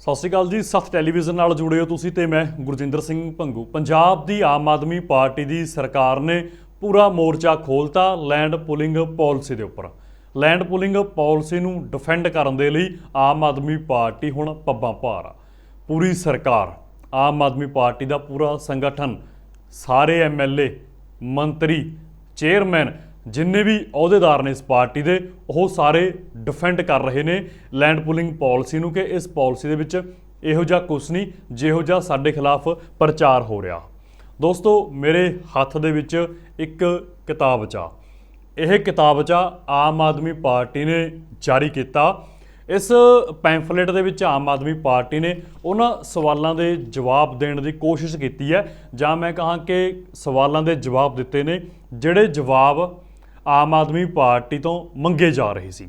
ਸਤਿ ਸ਼੍ਰੀ ਅਕਾਲ ਜੀ, ਸੱਤ ਟੈਲੀਵਿਜ਼ਨ ਨਾਲ ਜੁੜੇ ਹੋ ਤੁਸੀਂ ਤੇ ਮੈਂ ਗੁਰਜਿੰਦਰ ਸਿੰਘ ਭੰਗੂ। ਪੰਜਾਬ ਦੀ ਆਮ ਆਦਮੀ ਪਾਰਟੀ ਦੀ ਸਰਕਾਰ ਨੇ ਪੂਰਾ ਮੋਰਚਾ ਖੋਲਤਾ ਲੈਂਡ ਪੁਲਿੰਗ ਪਾਲਿਸੀ ਦੇ ਉੱਪਰ। ਲੈਂਡ ਪੁਲਿੰਗ ਪਾਲਿਸੀ ਨੂੰ ਡਿਫੈਂਡ ਕਰਨ ਦੇ ਲਈ ਆਮ ਆਦਮੀ ਪਾਰਟੀ ਹੁਣ ਪੱਬਾਂ ਭਾਰ ਆ। ਪੂਰੀ ਸਰਕਾਰ, ਆਮ ਆਦਮੀ ਪਾਰਟੀ ਦਾ ਪੂਰਾ ਸੰਗਠਨ, ਸਾਰੇ ਐਮਐਲਏ ਮੰਤਰੀ ਚੇਅਰਮੈਨ ਜਿੰਨੇ ਵੀ ਅਹੁਦੇਦਾਰ ਨੇ ਇਸ ਪਾਰਟੀ ਦੇ, ਉਹ ਸਾਰੇ ਡਿਫੈਂਡ ਕਰ ਰਹੇ ਨੇ ਲੈਂਡ ਪੁਲਿੰਗ ਪਾਲਿਸੀ ਨੂੰ ਕਿ ਇਸ ਪਾਲਿਸੀ ਦੇ ਵਿੱਚ ਇਹੋ ਜਿਹਾ ਕੁਛ ਨਹੀਂ, ਜਿਹੋ ਜਿਹਾ ਸਾਡੇ ਖਿਲਾਫ ਪ੍ਰਚਾਰ ਹੋ ਰਿਹਾ। ਦੋਸਤੋ, ਮੇਰੇ ਹੱਥ ਦੇ ਵਿੱਚ ਇੱਕ ਕਿਤਾਬ ਚਾ ਇਹ ਕਿਤਾਬ ਚਾ ਆਮ ਆਦਮੀ ਪਾਰਟੀ ਨੇ ਜਾਰੀ ਕੀਤਾ। ਇਸ ਪੈਂਫਲੇਟ ਦੇ ਵਿੱਚ ਆਮ ਆਦਮੀ ਪਾਰਟੀ ਨੇ ਉਹਨਾਂ ਸਵਾਲਾਂ ਦੇ ਜਵਾਬ ਦੇਣ ਦੀ ਕੋਸ਼ਿਸ਼ ਕੀਤੀ ਹੈ। ਜਾਂ ਮੈਂ ਕਹਾਂ ਕਿ ਸਵਾਲਾਂ ਦੇ ਜਵਾਬ ਦਿੱਤੇ ਨੇ, ਜਿਹੜੇ ਜਵਾਬ ਆਮ ਆਦਮੀ ਪਾਰਟੀ ਤੋਂ ਮੰਗੇ ਜਾ ਰਹੇ ਸੀ।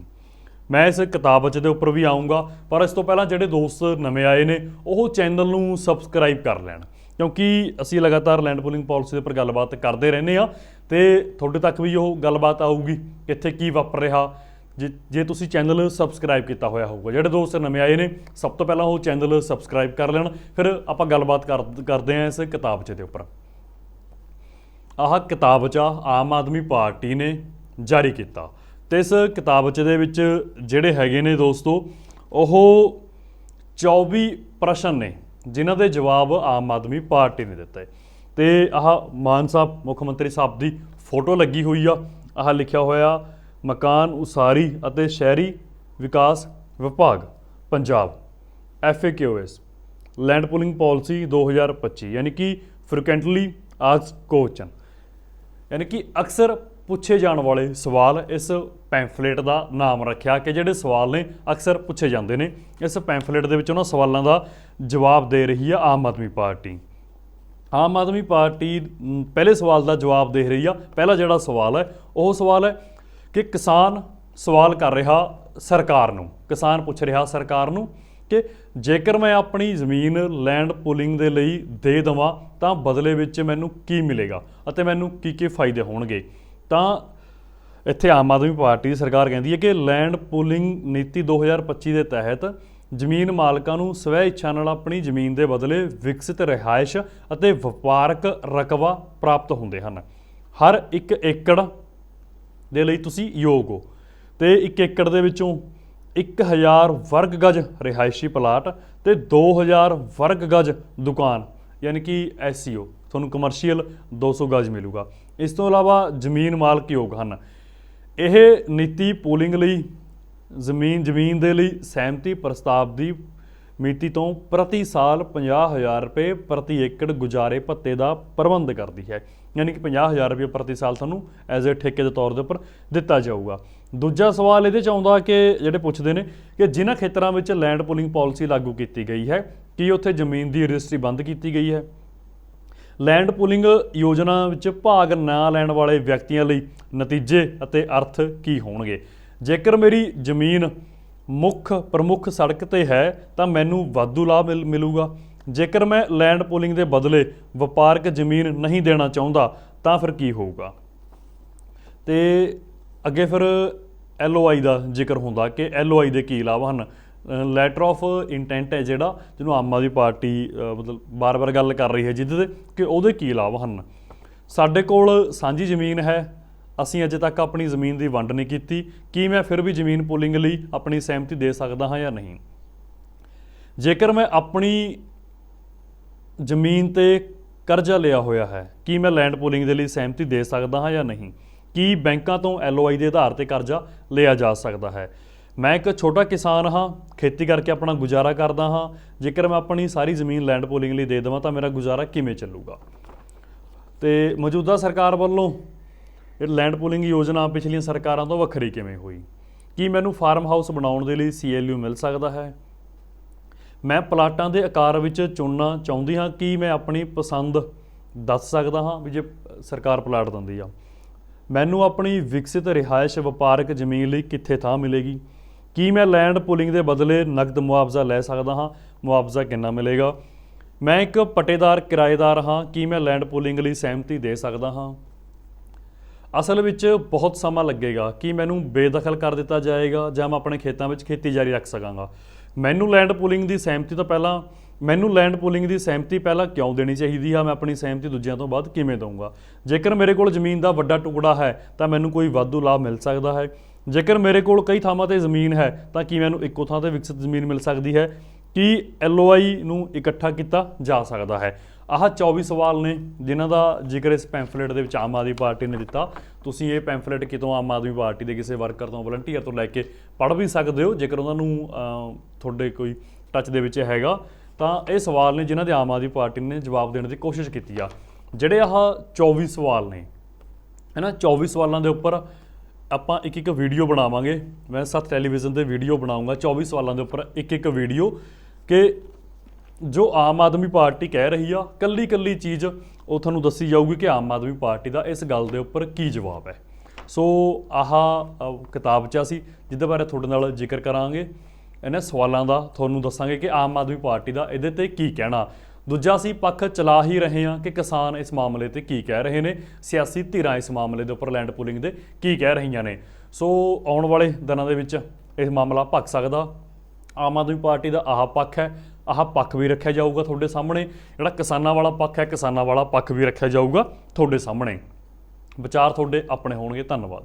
ਮੈਂ ਇਸ ਕਿਤਾਬਚ ਦੇ ਉੱਪਰ ਵੀ ਆਉਂਗਾ ਪਰ ਇਸ ਤੋਂ ਪਹਿਲਾਂ ਜਿਹੜੇ ਦੋਸਤ ਨਵੇਂ ਆਏ ਨੇ, ਉਹ ਚੈਨਲ ਨੂੰ ਸਬਸਕ੍ਰਾਈਬ ਕਰ ਲੈਣ। ਕਿਉਂਕਿ ਅਸੀਂ ਲਗਾਤਾਰ ਲੈਂਡ ਪੂਲਿੰਗ ਪਾਲਿਸੀ ਦੇ ਉੱਪਰ ਗੱਲਬਾਤ ਕਰਦੇ ਰਹਿੰਦੇ ਆ ਤੇ ਤੁਹਾਡੇ ਤੱਕ ਵੀ ਉਹ ਗੱਲਬਾਤ ਆਊਗੀ ਇੱਥੇ ਕੀ ਵਾਪਰ ਰਿਹਾ। ਜੇ ਜੇ ਤੁਸੀਂ ਚੈਨਲ ਸਬਸਕ੍ਰਾਈਬ ਕੀਤਾ ਹੋਇਆ ਹੋਊਗਾ, ਜਿਹੜੇ ਦੋਸਤ ਨਵੇਂ ਆਏ ਨੇ, ਸਭ ਤੋਂ ਪਹਿਲਾਂ ਉਹ ਚੈਨਲ ਸਬਸਕ੍ਰਾਈਬ ਕਰ ਲੈਣ, ਫਿਰ ਆਪਾਂ ਗੱਲਬਾਤ ਕਰ- ਕਰਦੇ ਹਾਂ ਇਸ ਕਿਤਾਬ ਦੇ ਉੱਪਰ। ਆਹ ਕਿਤਾਬਚਾ ਆਮ ਆਦਮੀ ਪਾਰਟੀ ਨੇ ਜਾਰੀ ਕੀਤਾ। ਤੇ ਇਸ ਕਿਤਾਬ ਦੇ ਵਿੱਚ ਜਿਹੜੇ ਹੈਗੇ ਨੇ ਦੋਸਤੋ, ਉਹ 24 ਪ੍ਰਸ਼ਨ ਨੇ, ਜਿਨ੍ਹਾਂ ਦੇ ਜਵਾਬ ਆਮ ਆਦਮੀ ਪਾਰਟੀ ਨੇ ਦਿੱਤੇ। ਤੇ ਆਹ ਮਾਨ ਸਾਹਿਬ, ਮੁੱਖ ਮੰਤਰੀ ਸਾਹਿਬ ਦੀ ਫੋਟੋ ਲੱਗੀ ਹੋਈ ਆ। ਆਹ ਲਿਖਿਆ ਹੋਇਆ, ਮਕਾਨ ਉਸਾਰੀ ਅਤੇ ਸ਼ਹਿਰੀ ਵਿਕਾਸ ਵਿਭਾਗ, Punjab. FAQs land pooling policy 2025 ਯਾਨੀ ਕਿ ਫ੍ਰੀਕੁਐਂਟਲੀ ਆਸਕਡ ਕੁਐਸਚਨ ਯਾਨੀ ਕਿ ਅਕਸਰ ਪੁੱਛੇ ਜਾਣ ਵਾਲੇ ਸਵਾਲ ਇਸ ਪੈਂਫਲੇਟ ਦਾ ਨਾਮ ਰੱਖਿਆ ਕਿ ਜਿਹੜੇ ਸਵਾਲ ਨੇ ਅਕਸਰ ਪੁੱਛੇ ਜਾਂਦੇ ਨੇ। ਇਸ ਪੈਂਫਲੇਟ ਦੇ ਵਿੱਚ ਉਹਨਾਂ ਸਵਾਲਾਂ ਦਾ ਜਵਾਬ ਦੇ ਰਹੀ ਆ ਆਮ ਆਦਮੀ ਪਾਰਟੀ। ਆਮ ਆਦਮੀ ਪਾਰਟੀ ਪਹਿਲੇ ਸਵਾਲ ਦਾ ਜਵਾਬ ਦੇ ਰਹੀ ਆ। ਪਹਿਲਾ ਜਿਹੜਾ ਸਵਾਲ ਹੈ, ਉਹ ਸਵਾਲ ਹੈ ਕਿ ਕਿਸਾਨ ਸਵਾਲ ਕਰ ਰਿਹਾ ਸਰਕਾਰ ਨੂੰ, ਕਿਸਾਨ ਪੁੱਛ ਰਿਹਾ ਸਰਕਾਰ ਨੂੰ ਕਿ ਜੇਕਰ ਮੈਂ ਆਪਣੀ ਜ਼ਮੀਨ ਲੈਂਡ ਪੁਲਿੰਗ ਦੇ ਲਈ ਦੇ ਦਵਾਂ ਤਾਂ ਬਦਲੇ ਵਿੱਚ ਮੈਨੂੰ ਕੀ ਮਿਲੇਗਾ ਅਤੇ ਮੈਨੂੰ ਕੀ ਕੀ ਫਾਇਦੇ ਹੋਣਗੇ। ਤਾਂ ਇੱਥੇ ਆਮ ਆਦਮੀ ਪਾਰਟੀ ਦੀ ਸਰਕਾਰ ਕਹਿੰਦੀ ਹੈ ਕਿ ਲੈਂਡ ਪੂਲਿੰਗ ਨੀਤੀ 2025 ਦੇ ਤਹਿਤ ਜ਼ਮੀਨ ਮਾਲਕਾਂ ਨੂੰ ਸਵੈ ਇੱਛਾ ਨਾਲ ਆਪਣੀ ਜ਼ਮੀਨ ਦੇ ਬਦਲੇ ਵਿਕਸਿਤ ਰਿਹਾਇਸ਼ ਅਤੇ ਵਪਾਰਕ ਰਕਬਾ ਪ੍ਰਾਪਤ ਹੁੰਦੇ ਹਨ। ਹਰ ਇੱਕ ਏਕੜ ਦੇ ਲਈ ਤੁਸੀਂ ਯੋਗ ਹੋ ਤੇ ਇੱਕ ਏਕੜ ਦੇ ਵਿੱਚੋਂ 1000 ਵਰਗ ਗਜ ਰਿਹਾਇਸ਼ੀ ਪਲਾਟ ਤੇ 2000 ਵਰਗ ਗਜ ਦੁਕਾਨ, ਯਾਨੀ ਕਿ ਐਸਸੀਓ ਤੁਹਾਨੂੰ ਕਮਰਸ਼ੀਅਲ 200 ਗਜ ਮਿਲੂਗਾ। ਇਸ ਤੋਂ ਇਲਾਵਾ ਜ਼ਮੀਨ ਮਾਲਕ ਯੋਗ ਹਨ। ਇਹ ਨੀਤੀ ਪੂਲਿੰਗ ਲਈ, ਜ਼ਮੀਨ ਜ਼ਮੀਨ ਦੇ ਲਈ ਸਹਿਮਤੀ ਪ੍ਰਸਤਾਵ ਦੀ ਮਿਤੀ ਤੋਂ ਪ੍ਰਤੀ ਸਾਲ 50000 ਰੁਪਏ ਪ੍ਰਤੀ ਏਕੜ ਗੁਜ਼ਾਰੇ ਭੱਤੇ ਦਾ ਪ੍ਰਬੰਧ ਕਰਦੀ ਹੈ। ਯਾਨੀ ਕਿ 50000 ਰੁਪਏ ਪ੍ਰਤੀ ਸਾਲ ਤੁਹਾਨੂੰ ਐਜ਼ ਅ ਠੇਕੇ ਦੇ ਤੌਰ ਦੇ ਉੱਪਰ ਦਿੱਤਾ ਜਾਊਗਾ। ਦੂਜਾ ਸਵਾਲ ਇਹਦੇ ਚ ਆਉਂਦਾ ਕਿ ਜਿਹੜੇ ਪੁੱਛਦੇ ਨੇ ਕਿ ਜਿਨ੍ਹਾਂ ਖੇਤਰਾਂ ਵਿੱਚ ਲੈਂਡ ਪੂਲਿੰਗ ਪਾਲਿਸੀ ਲਾਗੂ ਕੀਤੀ ਗਈ ਹੈ, ਕੀ ਉੱਥੇ ਜ਼ਮੀਨ ਦੀ ਰਜਿਸਟਰੀ ਬੰਦ ਕੀਤੀ ਗਈ ਹੈ? ਲੈਂਡ ਪੂਲਿੰਗ ਯੋਜਨਾ ਵਿੱਚ ਭਾਗ ਨਾ ਲੈਣ ਵਾਲੇ ਵਿਅਕਤੀਆਂ ਲਈ ਨਤੀਜੇ ਅਤੇ ਅਰਥ ਕੀ ਹੋਣਗੇ? ਜੇਕਰ ਮੇਰੀ ਜ਼ਮੀਨ ਮੁੱਖ ਪ੍ਰਮੁੱਖ ਸੜਕ ਤੇ ਹੈ, ਤਾਂ ਮੈਨੂੰ ਵਾਧੂ ਲਾਭ ਮਿਲ- ਮਿਲੂਗਾ। ਜੇਕਰ ਮੈਂ ਲੈਂਡ ਪੂਲਿੰਗ ਦੇ ਬਦਲੇ ਵਪਾਰਕ ਜ਼ਮੀਨ ਨਹੀਂ ਦੇਣਾ ਚਾਹੁੰਦਾ, ਤਾਂ ਫਿਰ ਕੀ ਹੋਊਗਾ? ਤੇ ਅੱਗੇ ਫਿਰ ਐਲਓਆਈ ਦਾ ਜ਼ਿਕਰ ਹੁੰਦਾ ਕਿ ਐਲਓਆਈ ਦੇ ਕੀ ਲਾਭ ਹਨ? ਲੈਟਰ ਆਫ ਇੰਟੈਂਟ ਹੈ ਜਿਹੜਾ ਜਿਹਨੂੰ ਆਮ ਆਦਮੀ ਪਾਰਟੀ ਮਤਲਬ ਬਾਰ-ਬਾਰ ਗੱਲ ਕਰ ਰਹੀ ਹੈ ਜਿਹਦੇ ਤੇ ਕਿ ਉਹਦੇ ਕੀ ਲਾਭ ਹਨ। ਸਾਡੇ ਕੋਲ ਸਾਂਝੀ ਜ਼ਮੀਨ ਹੈ। ਅਸੀਂ ਅਜੇ ਤੱਕ ਆਪਣੀ ਜ਼ਮੀਨ ਦੀ ਵੰਡ ਨਹੀਂ ਕੀਤੀ। ਕੀ ਮੈਂ ਫਿਰ ਵੀ ਜ਼ਮੀਨ ਪੂਲਿੰਗ ਲਈ ਆਪਣੀ ਸਹਿਮਤੀ ਦੇ ਸਕਦਾ ਹਾਂ ਜਾਂ ਨਹੀਂ? ਜੇਕਰ ਮੈਂ ਆਪਣੀ ਜ਼ਮੀਨ ਤੇ ਕਰਜ਼ਾ ਲਿਆ ਹੋਇਆ ਹੈ, ਕੀ ਮੈਂ ਲੈਂਡ ਪੂਲਿੰਗ ਦੇ ਲਈ ਸਹਿਮਤੀ ਦੇ ਸਕਦਾ ਹਾਂ ਜਾਂ ਨਹੀਂ? ਕੀ ਬੈਂਕਾਂ ਤੋਂ ਐਲਓਆਈ ਦੇ ਆਧਾਰ ਤੇ ਕਰਜ਼ਾ ਲਿਆ ਜਾ ਸਕਦਾ ਹੈ? ਮੈਂ ਇੱਕ ਛੋਟਾ ਕਿਸਾਨ ਹਾਂ, ਖੇਤੀ ਕਰਕੇ ਆਪਣਾ ਗੁਜ਼ਾਰਾ ਕਰਦਾ ਹਾਂ। ਜੇਕਰ ਮੈਂ ਆਪਣੀ ਸਾਰੀ ਜ਼ਮੀਨ ਲੈਂਡ ਪੂਲਿੰਗ ਲਈ ਦੇ ਦੇਵਾਂ ਤਾਂ ਮੇਰਾ ਗੁਜ਼ਾਰਾ ਕਿਵੇਂ ਚੱਲੂਗਾ? ਤੇ ਮੌਜੂਦਾ ਸਰਕਾਰ ਵੱਲੋਂ ਇਹ ਲੈਂਡ ਪੂਲਿੰਗ ਯੋਜਨਾ ਪਿਛਲੀਆਂ ਸਰਕਾਰਾਂ ਤੋਂ ਵੱਖਰੀ ਕਿਵੇਂ ਹੋਈ? ਕੀ ਮੈਨੂੰ ਫਾਰਮ ਹਾਊਸ ਬਣਾਉਣ ਦੇ ਲਈ ਸੀਐਲਯੂ ਮਿਲ ਸਕਦਾ ਹੈ? ਮੈਂ ਪਲਾਟਾਂ ਦੇ ਆਕਾਰ ਵਿੱਚ ਚੁਣਨਾ ਚਾਹੁੰਦੀ ਹਾਂ, ਕੀ ਮੈਂ ਆਪਣੀ ਪਸੰਦ ਦੱਸ ਸਕਦਾ ਹਾਂ ਵੀ ਜੇ ਸਰਕਾਰ ਪਲਾਟ ਦਿੰਦੀ ਆ? ਮੈਨੂੰ ਆਪਣੀ ਵਿਕਸਿਤ ਰਿਹਾਇਸ਼ ਵਪਾਰਕ ਜ਼ਮੀਨ ਲਈ ਕਿੱਥੇ ਥਾਂ ਮਿਲੇਗੀ? ਕੀ ਮੈਂ ਲੈਂਡ ਪੁਲਿੰਗ ਦੇ ਬਦਲੇ ਨਕਦ ਮੁਆਵਜ਼ਾ ਲੈ ਸਕਦਾ ਹਾਂ? ਮੁਆਵਜ਼ਾ ਕਿੰਨਾ ਮਿਲੇਗਾ? ਮੈਂ ਇੱਕ ਪਟੇਦਾਰ ਕਿਰਾਏਦਾਰ ਹਾਂ, ਕੀ ਮੈਂ ਲੈਂਡ ਪੁਲਿੰਗ ਲਈ ਸਹਿਮਤੀ ਦੇ ਸਕਦਾ ਹਾਂ? ਅਸਲ ਵਿੱਚ ਬਹੁਤ ਸਮਾਂ ਲੱਗੇਗਾ। ਕਿ ਮੈਨੂੰ ਬੇਦਖਲ ਕਰ ਦਿੱਤਾ ਜਾਏਗਾ ਜਾਂ ਮੈਂ ਆਪਣੇ ਖੇਤਾਂ ਵਿੱਚ ਖੇਤੀ ਜਾਰੀ ਰੱਖ ਸਕਾਂਗਾ? ਮੈਨੂੰ ਲੈਂਡ ਪੂਲਿੰਗ ਦੀ ਸਹਿਮਤੀ ਤੋਂ ਪਹਿਲਾਂ, ਮੈਨੂੰ ਲੈਂਡ ਪੂਲਿੰਗ ਦੀ ਸਹਿਮਤੀ ਪਹਿਲਾਂ ਕਿਉਂ ਦੇਣੀ ਚਾਹੀਦੀ ਆ? ਮੈਂ ਆਪਣੀ ਸਹਿਮਤੀ ਦੂਜਿਆਂ ਤੋਂ ਬਾਅਦ ਕਿਵੇਂ ਦਊਂਗਾ? ਜੇਕਰ ਮੇਰੇ ਕੋਲ ਜ਼ਮੀਨ ਦਾ ਵੱਡਾ ਟੁਕੜਾ ਹੈ, ਤਾਂ ਮੈਨੂੰ ਕੋਈ ਵਾਧੂ ਲਾਭ ਮਿਲ ਸਕਦਾ ਹੈ। ਜੇਕਰ ਮੇਰੇ ਕੋਲ ਕਈ ਥਾਵਾਂ ਤੇ ਜ਼ਮੀਨ ਹੈ, ਤਾਂ ਕੀ ਮੈਨੂੰ ਇੱਕੋ ਥਾਂ ਤੇ ਵਿਕਸਿਤ ਜ਼ਮੀਨ ਮਿਲ ਸਕਦੀ ਹੈ? ਕੀ ਐਲਓਆਈ ਨੂੰ ਇਕੱਠਾ ਕੀਤਾ ਜਾ ਸਕਦਾ ਹੈ? ਆਹ 24 ਸਵਾਲ ਨੇ, ਜਿਨ੍ਹਾਂ ਦਾ ਜ਼ਿਕਰ ਇਸ ਪੈਂਫਲੇਟ ਦੇ ਵਿੱਚ ਆਮ ਆਦਮੀ ਪਾਰਟੀ ਨੇ ਦਿੱਤਾ, ਤੁਸੀਂ ਇਹ ਪੈਂਫਲੇਟ ਕਿਤੋਂ ਆਮ ਆਦਮੀ ਪਾਰਟੀ ਦੇ ਕਿਸੇ ਵਰਕਰ ਤੋਂ ਵਲੰਟੀਅਰ ਤੋਂ ਲੈ ਕੇ ਪੜ੍ਹ ਵੀ ਸਕਦੇ ਹੋ? ਜੇਕਰ ਉਹਨਾਂ ਨੂੰ ਤੁਹਾਡੇ ਕੋਈ ਟੱਚ ਦੇ ਵਿੱਚ ਹੈਗਾ, ਤਾਂ ਇਹ ਸਵਾਲ ਨੇ ਜਿਨ੍ਹਾਂ ਦੇ ਆਮ ਆਦਮੀ ਪਾਰਟੀ ਨੇ ਜਵਾਬ ਦੇਣ ਦੀ ਕੋਸ਼ਿਸ਼ ਕੀਤੀ ਆ। ਜਿਹੜੇ ਆਹ 24 ਸਵਾਲ ਨੇ ਹੈਨਾ 24 ਸਵਾਲਾਂ ਦੇ ਉੱਪਰ ਆਪਾਂ ਇੱਕ ਇੱਕ ਵੀਡੀਓ ਬਣਾਵਾਂਗੇ। ਮੈਂ ਸੱਤ ਟੈਲੀਵਿਜ਼ਨ ਤੇ ਵੀਡੀਓ ਬਣਾਉਂਗਾ 24 ਸਵਾਲਾਂ ਦੇ ਉੱਪਰ ਇੱਕ ਇੱਕ ਵੀਡੀਓ ਕਿ ਜੋ ਆਮ ਆਦਮੀ ਪਾਰਟੀ ਕਹਿ ਰਹੀ ਆ, ਕੱਲੀ ਕੱਲੀ ਚੀਜ਼ ਉਹ ਤੁਹਾਨੂੰ ਦੱਸੀ ਜਾਊਗੀ ਕਿ ਆਮ ਆਦਮੀ ਪਾਰਟੀ ਦਾ ਇਸ ਗੱਲ ਦੇ ਉੱਪਰ ਕੀ ਜਵਾਬ ਹੈ। ਸੋ ਆਹ ਕਿਤਾਬ 'ਚ ਅਸੀਂ ਜਿਹਦੇ ਬਾਰੇ ਤੁਹਾਡੇ ਨਾਲ ਜ਼ਿਕਰ ਕਰਾਂਗੇ, ਇਹਨਾਂ ਸਵਾਲਾਂ ਦਾ ਤੁਹਾਨੂੰ ਦੱਸਾਂਗੇ ਕਿ ਆਮ ਆਦਮੀ ਪਾਰਟੀ ਦਾ ਇਹਦੇ ਤੇ ਕੀ ਕਹਿਣਾ। ਦੂਜਾ ਅਸੀਂ ਪੱਖ ਚਲਾ ਹੀ ਰਹੇ ਹਾਂ ਕਿ ਕਿਸਾਨ ਇਸ ਮਾਮਲੇ ਤੇ ਕੀ ਕਹਿ ਰਹੇ ਨੇ, ਸਿਆਸੀ ਧਿਰਾਂ ਇਸ ਮਾਮਲੇ ਦੇ ਉੱਪਰ ਲੈਂਡ ਪੂਲਿੰਗ ਦੇ ਕੀ ਕਹਿ ਰਹੀਆਂ ਨੇ। ਸੋ ਆਉਣ ਵਾਲੇ ਦਿਨਾਂ ਦੇ ਵਿੱਚ ਇਹ ਮਾਮਲਾ ਭੱਕ ਸਕਦਾ। ਆਮ ਆਦਮੀ ਪਾਰਟੀ ਦਾ ਆਹ ਪੱਖ ਹੈ, ਆਹ ਪੱਖ ਵੀ ਰੱਖਿਆ ਜਾਊਗਾ ਤੁਹਾਡੇ ਸਾਹਮਣੇ। ਜਿਹੜਾ ਕਿਸਾਨਾਂ ਵਾਲਾ ਪੱਖ ਹੈ, ਕਿਸਾਨਾਂ ਵਾਲਾ ਪੱਖ ਵੀ ਰੱਖਿਆ ਜਾਊਗਾ ਤੁਹਾਡੇ ਸਾਹਮਣੇ। ਵਿਚਾਰ ਤੁਹਾਡੇ ਆਪਣੇ ਹੋਣਗੇ, ਧੰਨਵਾਦ।